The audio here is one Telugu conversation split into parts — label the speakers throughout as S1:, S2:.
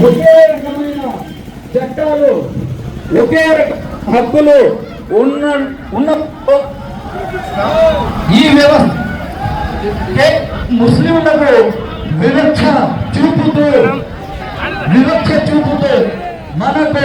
S1: ఒకే రకమైన చట్టాలు ఒకే హక్కులు ఉన్న ఉన్న ఈ వ్యవస్థ ముస్లింలకు వివక్ష చూపుతూ వివక్ష చూపుతూ మనకు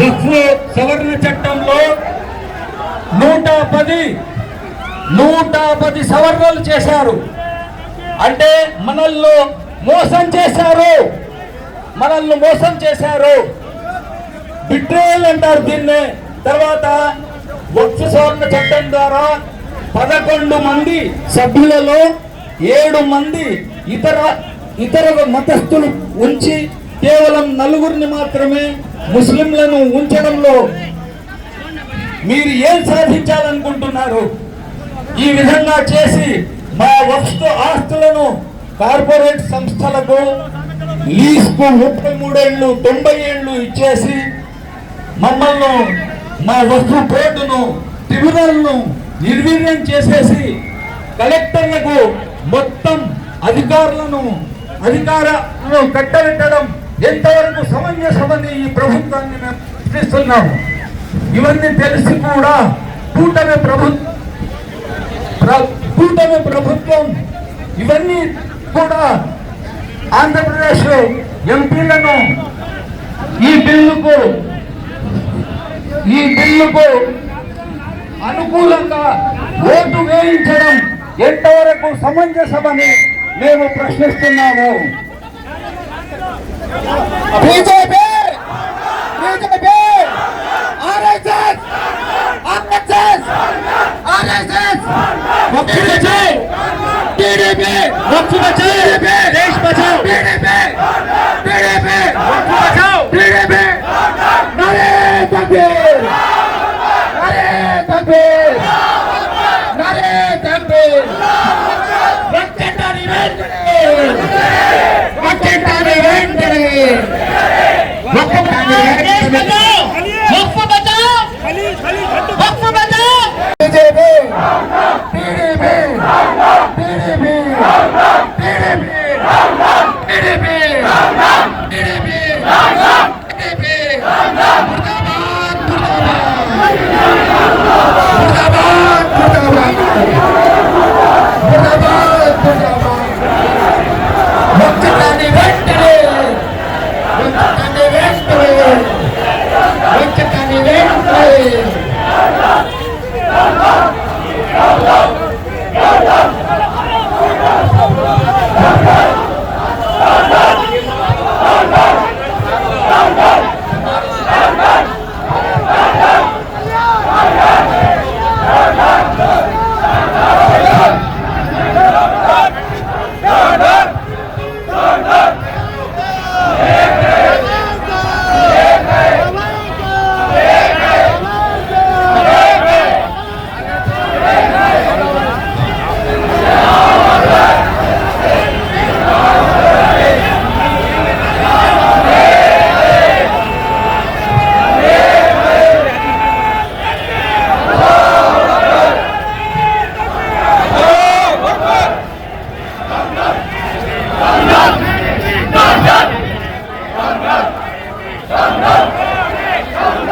S2: थोड़ा
S1: సవరణ చట్టంలో నూట పది నూట పది సవరణలు చేశారు. అంటే మనల్ని మోసం చేశారు. మనల్ని మోసం చేశారు. బిట్రేయల్ అంటారు దీన్ని. తర్వాత వక్ఫ్ సవరణ చట్టం ద్వారా పదకొండు మంది సభ్యులలో ఏడు మంది ఇతర ఇతర మతస్థులు ఉంచి కేవలం నలుగురిని మాత్రమే ముస్లింలను ఉంచడంలో మీరు ఏం సాధించాలనుకుంటున్నారు? ఈ విధంగా చేసి మా వస్తు ఆస్తులను కార్పొరేట్ సంస్థలకు లీజ్కు ముప్పై మూడేళ్ళు తొంభై ఏళ్ళు ఇచ్చేసి మమ్మల్ని మా వస్తు బోర్డును ట్రిబ్యునల్ను నిర్వీర్యం చేసేసి కలెక్టర్లకు మొత్తం అధికారులను అధికారాలను కట్టబెట్టడం ఎంతవరకు సమంజసమని ఈ ప్రభుత్వాన్ని మేము ప్రశ్నిస్తున్నాము. ఇవన్నీ తెలిసి కూడా కూటమి ప్రభుత్వం ప్ర- కూటమి ప్రభుత్వం ఇవన్నీ కూడా ఆంధ్రప్రదేశ్ ఎంపీలను ఈ బిల్లుకు ఈ బిల్లుకు అనుకూలంగా ఓటు వేయించడం ఎంతవరకు సమంజసమని మేము ప్రశ్నిస్తున్నాము. BJP BJP R S S R S S R S S दक्षिण बचाओ टीडीपी दक्षिण बचाओ टीडीपी देश बचाओ टीडीपी टीडीपी दक्षिण बचाओ
S2: टीडीपी नरे तकबीर नरे
S1: तकबीर Bang, bang!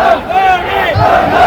S1: Vamos! Amém!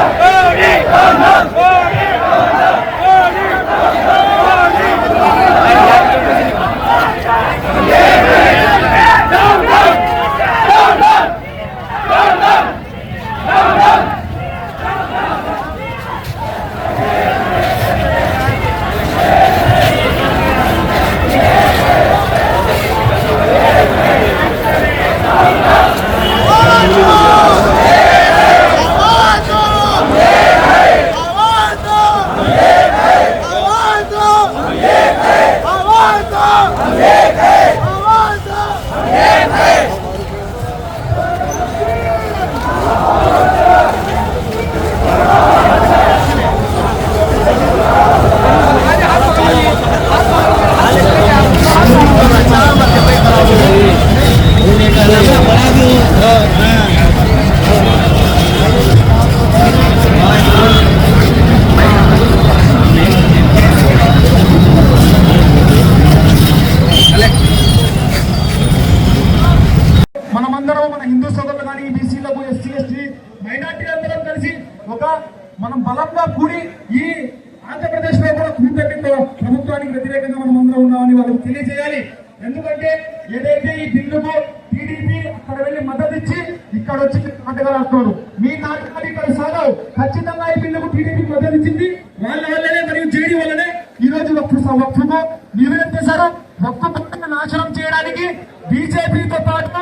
S1: అందరూ మన హిందూ సోదరులు కానీ బీసీలకు ఎస్సీ ఎస్టీ మైనార్టీ అందరం కలిసి ఒక మనం
S3: బలంగా కూడి ఈ ఆంధ్రప్రదేశ్లో కూడా కూటమితో ప్రభుత్వానికి వ్యతిరేకంగా మనం అందరం ఉన్నామని వాళ్ళకి తెలియజేయాలి. ఎందుకంటే ఏదైతే ఈ బిల్లుకు టీడీపీ అక్కడ వెళ్ళి మద్దతు ఇచ్చి ఇక్కడ వచ్చి నాటకాలు మీ నాటకాలు ఇక్కడ సాగవు. ఖచ్చితంగా ఈ బిల్లుకు టీడీపీ మద్దతు ఇచ్చింది. వాళ్ళ వల్లనే మరియు జేడీ వల్లనే ఈ రోజు ఒక్కసారి వక్ఫ్ను నివేదిస్తారు వక్ఫ్ నాశనం చేయడానికి బీజేపీతో పాటు